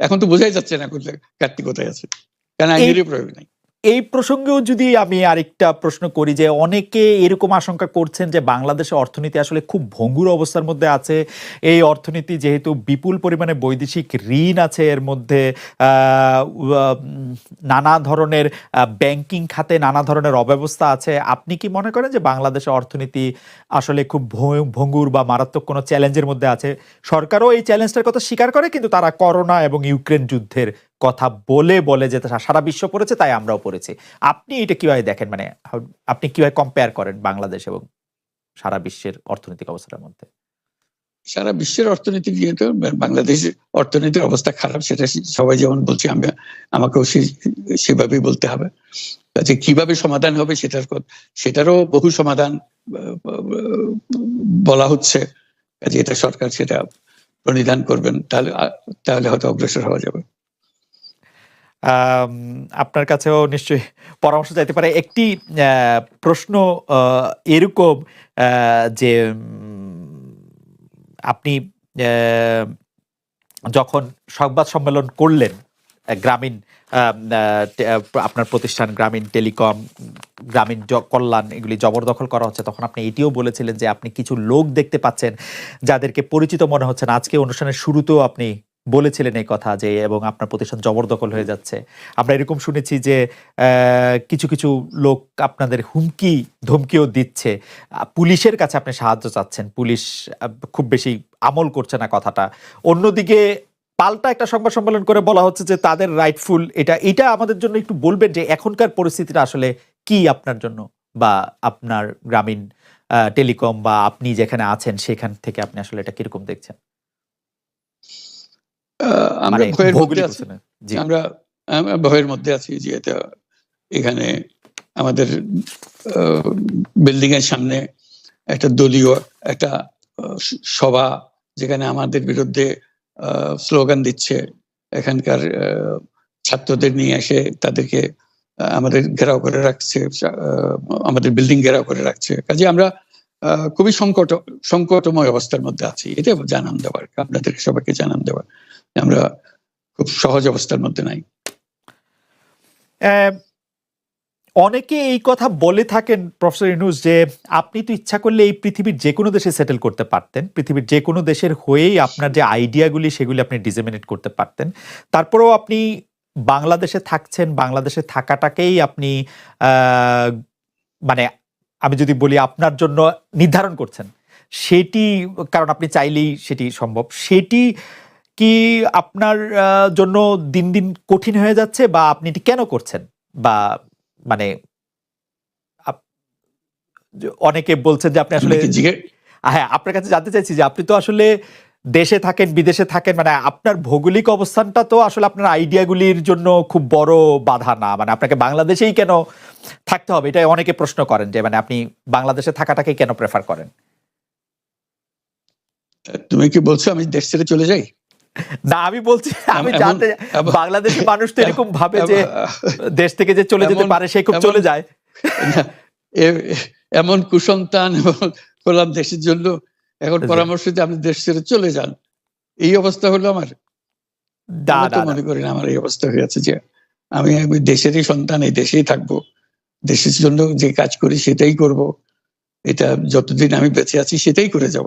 এখন তো বোঝাই যাচ্ছে না ঘাটতি কোথায় আছে। কেন আইনেরই প্রয়োগ নাই। এই প্রসঙ্গেও যদি আমি আরেকটা প্রশ্ন করি যে অনেকে এরকম আশঙ্কা করছেন যে বাংলাদেশের অর্থনীতি আসলে খুব ভঙ্গুর অবস্থার মধ্যে আছে, এই অর্থনীতি যেহেতু বিপুল পরিমাণে বৈদেশিক ঋণ আছে, এর মধ্যে নানা ধরনের ব্যাংকিং খাতে নানা ধরনের অব্যবস্থা আছে, আপনি কি মনে করেন যে বাংলাদেশের অর্থনীতি আসলে খুব ভঙ্গুর বা মারাত্মক কোনো চ্যালেঞ্জের মধ্যে আছে? সরকারও এই চ্যালেঞ্জটার কথা স্বীকার করে, কিন্তু তারা করোনা এবং ইউক্রেন যুদ্ধের কথা বলে বলে যে সারা বিশ্ব পড়েছে, তাই আমরাও পড়েছি। আপনি এটা কীভাবে দেখেন? মানে আপনি কীভাবে কম্পেয়ার করেন বাংলাদেশ এবং সারা বিশ্বের অর্থনৈতিক অবস্থার মধ্যে? সারা বিশ্বের অর্থনীতি যেহেতু বাংলাদেশের অর্থনীতির অবস্থা খারাপ, সেটা সবাই যেমন বলছে আমি আমাকেও সেভাবেই বলতে হবে। কাজে কীভাবে সমাধান হবে সেটার সেটারও বহু সমাধান বলা হচ্ছে। কাজে এটা সরকার সেটা প্রণিধান করবেন, তাহলে তাহলে হয়তো অগ্রসর হওয়া যাবে। আপনার কাছেও নিশ্চয়ই পরামর্শ চাইতে পারে। একটি প্রশ্ন এরকম যে আপনি যখন সংবাদ সম্মেলন করলেন গ্রামীণ আপনার প্রতিষ্ঠান গ্রামীণ টেলিকম, গ্রামীণ কল্যাণ এগুলি জবরদখল করা হচ্ছে, তখন আপনি এটিও বলেছিলেন যে আপনি কিছু লোক দেখতে পাচ্ছেন যাদেরকে পরিচিত মনে হচ্ছে না। আজকে অনুষ্ঠানের শুরুতেও আপনি বলেছিলেন এই কথা যে, এবং আপনার প্রতিষ্ঠান জবরদখল হয়ে যাচ্ছে। আমরা এরকম শুনেছি যে কিছু কিছু লোক আপনাদের হুমকি, ধমকিও দিচ্ছে। পুলিশের কাছে আপনি সাহায্য চাচ্ছেন। পুলিশ খুব বেশি আমল করছে না কথাটা। অন্যদিকে পাল্টা একটা সংবাদ সম্মেলন করে বলা হচ্ছে যে, তাদের রাইটফুল এটা এটা আমাদের জন্য একটু বলবেন যে, এখনকার পরিস্থিতিটা আসলে কি আপনার জন্য? বা আপনার গ্রামীণ টেলিকম বা আপনি যেখানে আছেন, সেখান থেকে আপনি আসলে এটা কীরকম দেখছেন? আমরা মানে ভয়ের মধ্যে আছি। আমরা ভয়ের মধ্যে আছি যে এটা এখানে আমাদের বিল্ডিং এর সামনে একটা দলীয় একটা সভা যেখানে আমাদের বিরুদ্ধে স্লোগান দিচ্ছে। এখানকার ছাত্রদের নিয়ে এসে তাদেরকে আমাদের ঘেরাও করে রাখছে আমাদের বিল্ডিং ঘেরাও করে রাখছে। কাজে আমরা আহ, খুবই সংকট সংকটময় অবস্থার মধ্যে আছি। এটা জানান দেওয়ার আপনাদের সবাইকে জানান দেওয়ার। আমরা খুব সহজ অবস্থার মধ্যে নাই। অনেকে এই কথা বলে থাকেন প্রফেসর ইনুস যে আপনি তো ইচ্ছা করলে এই পৃথিবীর যে কোনো দেশে সেটেল করতে পারতেন, পৃথিবীর যে কোনো দেশের হয়েই আপনার যে আইডিয়াগুলি সেগুলি আপনি ডিজেমিনেট করতে পারতেন। তারপরেও আপনি বাংলাদেশে থাকছেন, বাংলাদেশে থাকাটাকেই আপনি মানে আমি যদি বলি আপনার জন্য নির্ধারণ করছেন, সেটি, কারণ আপনি চাইলেই সেটি সম্ভব, সেটি কি আপনার জন্য দিন দিন কঠিন হয়ে যাচ্ছে বা আপনি এটি কেন করছেন? বা মানে অনেকে বলছেন যে আপনি আসলে হ্যাঁ আপনার কাছে জানতে চাইছি যে আপনি তো আসলে দেশে থাকেন বিদেশে থাকেন মানে আপনার ভৌগোলিক অবস্থানটা তো আসলে আপনার আইডিয়াগুলির জন্য খুব বড় বাধা না। মানে আপনাকে বাংলাদেশেই কেন থাকতে হবে? এটাই অনেকে প্রশ্ন করেন যে মানে আপনি বাংলাদেশে থাকাটাকে কেন প্রেফার করেন? তুমি কি বলছো আমি দেশ ছেড়ে চলে যাই? না আমি বলছি আমি জানতে বাংলাদেশের মানুষ তো এরকম ভাবে যে দেশ থেকে যে চলে যেতে পারে সে খুব চলে যায়। এমন কুসন্তান করলাম দেশের জন্য এখন পরামর্শ দিয়ে আপনি দেশ ছেড়ে চলে যান। এই অবস্থা হলো আমার। মনে করি না আমার এই অবস্থা হয়ে আছে যে আমি আমি দেশেরই সন্তান এই দেশেই থাকব। দেশের জন্য যে কাজ করি সেটাই করব। এটা যতদিন আমি বেঁচে আছি সেটাই করে যাব।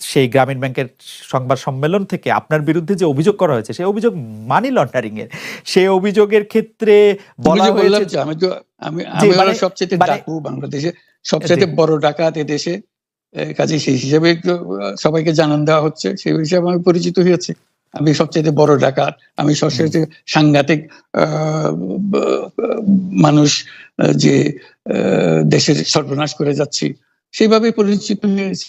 সেই গ্রামীণ ব্যাংকের সংবাদ সম্মেলন থেকে আপনার বিরুদ্ধে যে অভিযোগ করা হয়েছে সেই অভিযোগ মানি লন্ডারিং এর সেই অভিযোগের ক্ষেত্রে বলা হয়েছে আমি তো আমি আমি মানে- সবচেয়ে মানে- ডাকু বাংলাদেশে সবচেয়ে বড় ডাকাত দেশে কাজে সেই হিসাবে সবাইকে জানান দেওয়া হচ্ছে সেই হিসাবে আমি পরিচিত হয়েছি। আমি সবচেয়ে বড় ডাকাত আমি সবচেয়ে সাংঘাতিক মানুষ যে আহ, দেশের সর্বনাশ করে যাচ্ছি। সেইভাবে পরিচিত হয়েছি।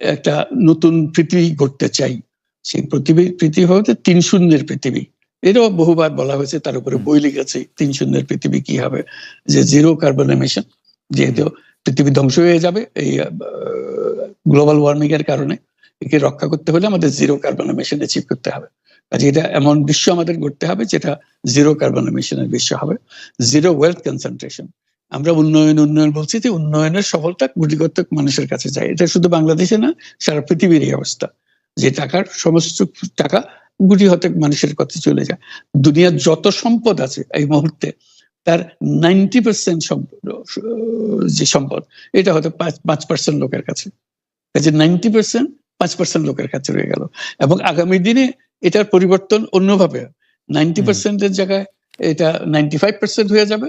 একটা নতুন পৃথিবী গড়তে চাই। সেই পৃথিবী পৃথিবী হতে তিন শূন্যের পৃথিবী। এটাও বহুবার বলা হয়েছে তার উপরে বই লিখেছে তিন শূন্যের পৃথিবী কি হবে? যে জিরো কার্বন এমিশন যেহেতু পৃথিবী ধ্বংস হয়ে যাবে এই গ্লোবাল ওয়ার্মিং এর কারণে একে রক্ষা করতে হলে আমাদের জিরো কার্বন এমিশন অ্যাচিভ করতে হবে। কাজে এটা এমন বিশ্ব আমাদের গড়তে হবে যেটা জিরো কার্বন এমিশনের বিশ্ব হবে। জিরো ওয়েলথ কনসেন্ট্রেশন আমরা উন্নয়ন উন্নয়ন বলছি যে উন্নয়নের সফলতা গুটিগত মানুষের কাছে যায়। এটা শুধু বাংলাদেশে না সারা পৃথিবীর এই অবস্থা। যে টাকার সমস্ত টাকা গুটি হতে মানুষের কাছে চলে যায়। দুনিয়ার যত সম্পদ আছে এই মুহূর্তে তার নাইনটি পার্সেন্ট যে সম্পদ এটা হয়তো পাঁচ পাঁচ পার্সেন্ট লোকের কাছে। কাজে নাইনটি পার্সেন্ট পাঁচ পার্সেন্ট লোকের কাছে রয়ে গেল। এবং আগামী দিনে এটার পরিবর্তন অন্যভাবে নাইনটি পার্সেন্টের জায়গায় এটা নাইনটি ফাইভ পার্সেন্ট হয়ে যাবে।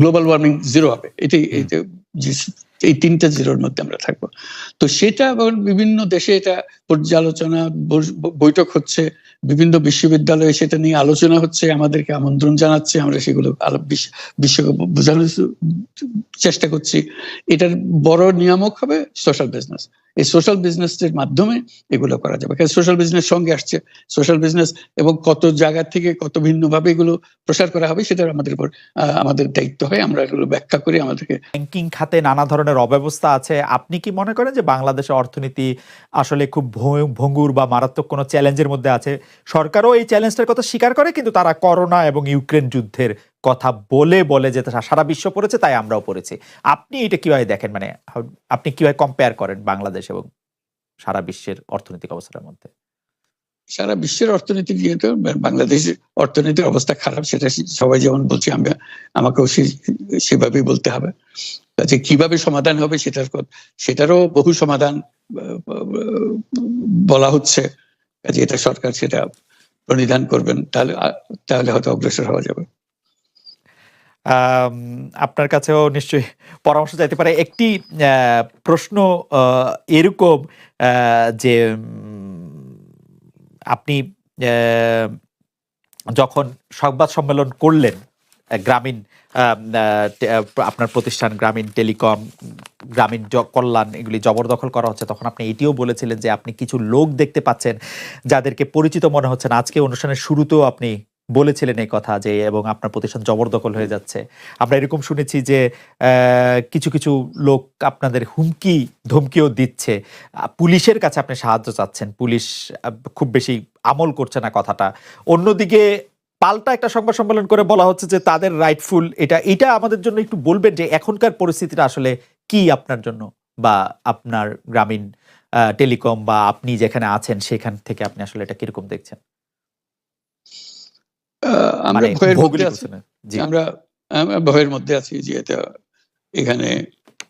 global warming zero হবে। এটাই এই তিনটা জিরোর মধ্যে আমরা থাকব। তো সেটা বিভিন্ন দেশে এটা পর্যালোচনা বৈঠক হচ্ছে বিভিন্ন বিশ্ববিদ্যালয়ে সেটা নিয়ে আলোচনা হচ্ছে আমাদেরকে আমন্ত্রণ জানাচ্ছে আমরা সেগুলো বিশ্বকে বোঝানোর চেষ্টা করছি। এটার বড় নিয়ামক হবে সোশ্যাল বিজনেস এই সোশ্যাল বিজনেসের মাধ্যমে এগুলো করা যাবে। সোশ্যাল বিজনেস সঙ্গে আসছে। সোশ্যাল বিজনেস এবং কত জায়গা থেকে কত ভিন্নভাবে এগুলো প্রসার করা হবে সেটা আমাদের উপর আমাদের দায়িত্ব হয়। আমরা এগুলো ব্যাখ্যা করি আমাদেরকে ব্যাংকিং খাতে নানা ধরনের অব্যবস্থা আছে। আপনি কি মনে করেন যে বাংলাদেশের অর্থনীতি আসলে খুব ভঙ্গুর বা মারাত্মক কোনো চ্যালেঞ্জের মধ্যে আছে? সরকারও এই চ্যালেঞ্জটার কথা স্বীকার করে, কিন্তু তারা করোনা এবং ইউক্রেন যুদ্ধের কথা বলে বলে যে সারা বিশ্ব পড়েছে, তাই আমরাও পড়েছি। আপনি এটা কীভাবে দেখেন? মানে আপনি কীভাবে কম্পেয়ার করেন বাংলাদেশ এবং সারা বিশ্বের অর্থনৈতিক অবস্থার মধ্যে? সারা বিশ্বের অর্থনীতি যেহেতু বাংলাদেশের অর্থনীতির অবস্থা খারাপ, সেটা সবাই যেমন বলছি আমি আমাকেও সেভাবেই বলতে হবে। কাজে কীভাবে সমাধান হবে সেটার সেটারও বহু সমাধান বলা হচ্ছে। কাজে এটা সরকার সেটা প্রণিধান করবেন, তাহলে তাহলে হয়তো অগ্রসর হওয়া যাবে। আপনার কাছেও নিশ্চয়ই পরামর্শ চাইতে পারে। একটি প্রশ্ন এরকম যে আপনি যখন সংবাদ সম্মেলন করলেন গ্রামীণ আপনার প্রতিষ্ঠান গ্রামীণ টেলিকম, গ্রামীণ কল্যাণ এগুলি জবরদখল করা হচ্ছে, তখন আপনি এটিও বলেছিলেন যে আপনি কিছু লোক দেখতে পাচ্ছেন যাদেরকে পরিচিত মনে হচ্ছে না। আজকে অনুষ্ঠানের শুরুতেও আপনি বলেছিলেন এই কথা যে, এবং আপনার প্রতিষ্ঠান জবরদখল হয়ে যাচ্ছে। আমরা এরকম শুনেছি যে কিছু কিছু লোক আপনাদের হুমকি, ধমকিও দিচ্ছে। পুলিশের কাছে আপনি সাহায্য চাচ্ছেন। পুলিশ খুব বেশি আমল করছে না কথাটা। অন্যদিকে পাল্টা একটা সংবাদ সম্মেলন করে বলা হচ্ছে যে, তাদের রাইটফুল এটা এটা আমাদের জন্য একটু বলবেন যে, এখনকার পরিস্থিতিটা আসলে কি আপনার জন্য? বা আপনার গ্রামীণ টেলিকম বা আপনি যেখানে আছেন, সেখান থেকে আপনি আসলে এটা কীরকম দেখছেন? আমরা মানে ভয়ের মধ্যে আছি। আমরা ভয়ের মধ্যে আছি যে এটা এখানে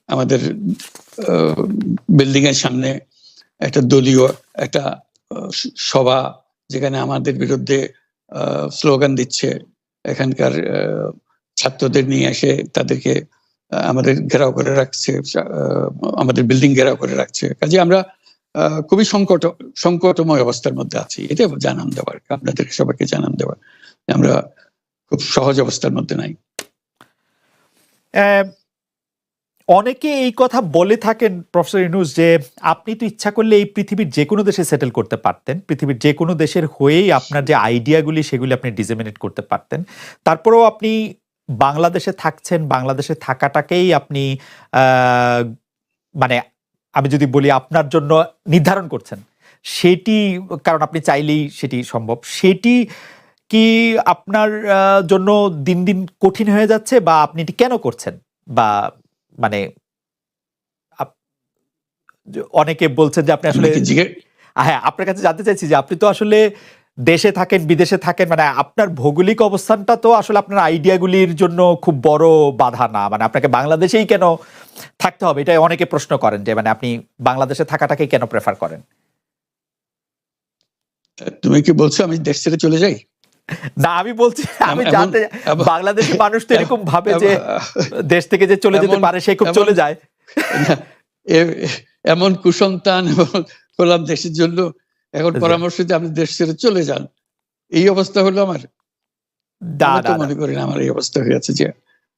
আমাদের বিল্ডিং এর সামনে একটা দলীয় একটা সভা যেখানে আমাদের বিরুদ্ধে স্লোগান দিচ্ছে। এখানকার ছাত্রদের নিয়ে এসে তাদেরকে আমাদের ঘেরাও করে রাখছে আমাদের বিল্ডিং ঘেরাও করে রাখছে। কাজে আমরা আহ, খুবই সংকট সংকটময় অবস্থার মধ্যে আছি। এটা জানান দেওয়ার আপনাদের সবাইকে জানান দেওয়ার। আমরা খুব সহজ অবস্থার মধ্যে নাই। অনেকে এই কথা বলে থাকেন প্রফেসর ইউনুস যে আপনি তো ইচ্ছা করলে এই পৃথিবীর যে কোনো দেশে সেটেল করতে পারতেন, পৃথিবীর যে কোনো দেশের হয়েই আপনার যে আইডিয়াগুলি সেগুলি আপনি ডিসেমিনেট করতে পারতেন। তারপরেও আপনি বাংলাদেশে থাকছেন, বাংলাদেশে থাকাটাকেই আপনি মানে আমি যদি বলি আপনার জন্য নির্ধারণ করছেন, সেটি, কারণ আপনি চাইলেই সেটি সম্ভব, সেটি কি আপনার জন্য দিন দিন কঠিন হয়ে যাচ্ছে বা আপনি এটি কেন করছেন? বা মানে অনেকে বলছেন যে আপনি আসলে হ্যাঁ আপনার কাছে জানতে চাইছি যে আপনি তো আসলে দেশে থাকেন বিদেশে থাকেন মানে আপনার ভৌগোলিক অবস্থানটা তো আসলে আপনার আইডিয়াগুলির জন্য খুব বড় বাধা না। মানে আপনাকে বাংলাদেশেই কেন থাকতে হবে? এটাই অনেকে প্রশ্ন করেন যে মানে আপনি বাংলাদেশে থাকাটাকে কেন প্রেফার করেন? তুমি কি বলছো আমি দেশ ছেড়ে চলে যাই? না আমি বলছি আমি জানতে বাংলাদেশের মানুষ তো এরকম ভাবে যে দেশ থেকে যে চলে যেতে পারে সে খুব চলে যায়। এমন কুসন্তান এবং হলাম দেশের জন্য এখন পরামর্শ দিয়ে আপনি দেশ ছেড়ে চলে যান এই অবস্থা হলো আমার। মনে করি না আমার এই অবস্থা হয়েছে যে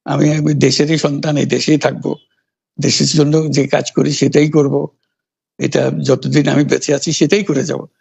আমি আমি দেশেরই সন্তান এই দেশেই থাকব। দেশের জন্য যে কাজ করি সেটাই করব। এটা যতদিন আমি বেঁচে আছি সেটাই করে যাব।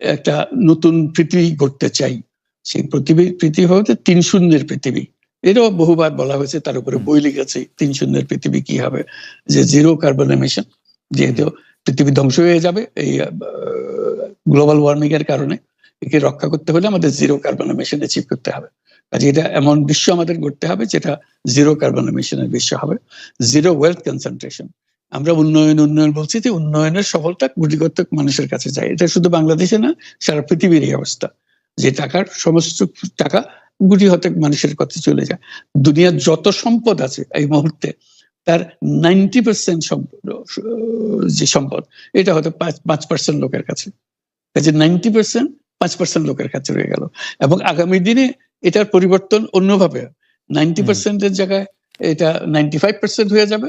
একটা নতুন পৃথিবী গড়তে চাই। সেই পৃথিবী পৃথিবী হতে তিন শূন্যের পৃথিবী। এটাও বহুবার বলা হয়েছে তার উপরে বই লিখেছে তিন শূন্যের পৃথিবী কি হবে? যে জিরো কার্বন এমিশন যেহেতু পৃথিবী ধ্বংস হয়ে যাবে এই গ্লোবাল ওয়ার্মিং এর কারণে একে রক্ষা করতে হলে আমাদের জিরো কার্বন এমিশন অ্যাচিভ করতে হবে। কাজে এটা এমন বিশ্ব আমাদের গড়তে হবে যেটা জিরো কার্বন এমিশনের বিশ্ব হবে। জিরো ওয়েলথ কনসেন্ট্রেশন আমরা উন্নয়ন উন্নয়ন বলছি যে উন্নয়নের সফলতা গুটিগত মানুষের কাছে যায়। এটা শুধু বাংলাদেশে না সারা পৃথিবীর এই অবস্থা। যে টাকার সমস্ত টাকা গুটি হতে মানুষের কাছে চলে যায়। দুনিয়ার যত সম্পদ আছে এই মুহূর্তে তার নাইনটি পার্সেন্ট যে সম্পদ এটা হয়তো পাঁচ পাঁচ পার্সেন্ট লোকের কাছে। কাজে নাইনটি পার্সেন্ট পাঁচ পার্সেন্ট লোকের কাছে রয়ে গেল। এবং আগামী দিনে এটার পরিবর্তন অন্যভাবে নাইনটি পার্সেন্টের জায়গায় এটা নাইনটি ফাইভ পার্সেন্ট হয়ে যাবে।